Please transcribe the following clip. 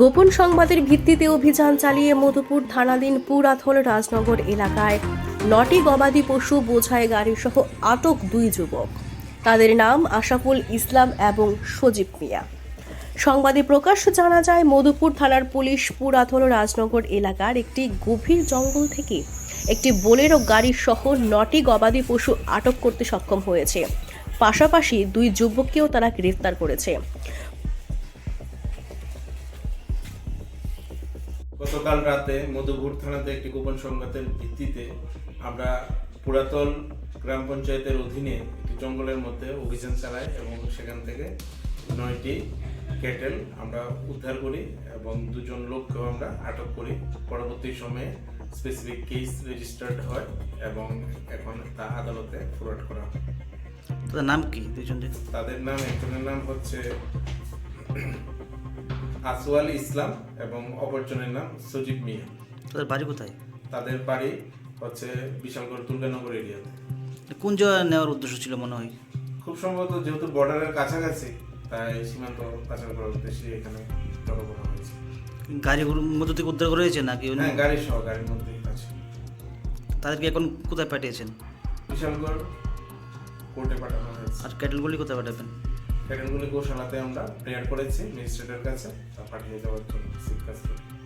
গোপন সংবাদের ভিত্তিতে অভিযান চালিয়ে মধুপুর থানাধীন পুরাথল রাজনগর এলাকায় নটি গবাদি পশু বোঝাই গাড়িসহ আটক দুই যুবক। তাদের নাম আশাফুল ইসলাম এবং সজীব মিয়া। সংবাদে প্রকাশ জানা যায়, মধুপুর থানার পুলিশ পুরাথল রাজনগর এলাকার একটি গভীর জঙ্গল থেকে একটি বোলেরো গাড়ি সহ নটি গবাদি পশু আটক করতে সক্ষম হয়েছে। পাশাপাশি দুই যুবককেও তারা গ্রেফতার করেছে। গতকাল রাতে মধুপুর থানাতে একটি গোপন সংঘাতের ভিত্তিতে আমরা পুরাতন গ্রাম পঞ্চায়েতের অধীনে একটি জঙ্গলের মধ্যে অভিযান চালাই এবং সেখান থেকে নয়টি ক্যাটেল আমরা উদ্ধার করি এবং দুজন লোককেও আমরা আটক করি। পরবর্তী সময়ে স্পেসিফিক কেস রেজিস্টার্ড হয় এবং এখন তা আদালতে ফরওয়ার্ড করা হয়। তাদের নাম কি দুজন তাদের নাম একজনের নাম হচ্ছে আসওয়াল ইসলাম এবং অপরজনের নাম সজীব মিয়া। তাদের বাড়ি কোথায়? তাদের বাড়ি হচ্ছে বিশালগড় দুর্গানগর এরিয়াতে। কোন জায়গায় নেওয়ার উদ্দেশ্য ছিল মনে হয়? খুব সম্ভবত যেহেতু বর্ডারের কাছাকাছি তাই সীমান্ত পাচার করার উদ্দেশ্যে এখানে জড়ো করা হয়েছে। গাড়িগুলোর মধ্যে থেকে উদ্ধার করা হয়েছে নাকি হ্যাঁ গাড়ি সহ গাড়ির মধ্যেই আছে। তাদেরকে এখন কোথায় পাঠিয়েছেন? বিশালগড় কোর্টে পাঠানো হয়েছে। আর ক্যাটেলগুলি কোথায় পাঠাবেন? প্যাটার্নগুলি গোশালাতে আমরা প্রেয়ার করেছি ম্যাজিস্ট্রেটের কাছে তা পাঠিয়ে দেওয়ার জন্য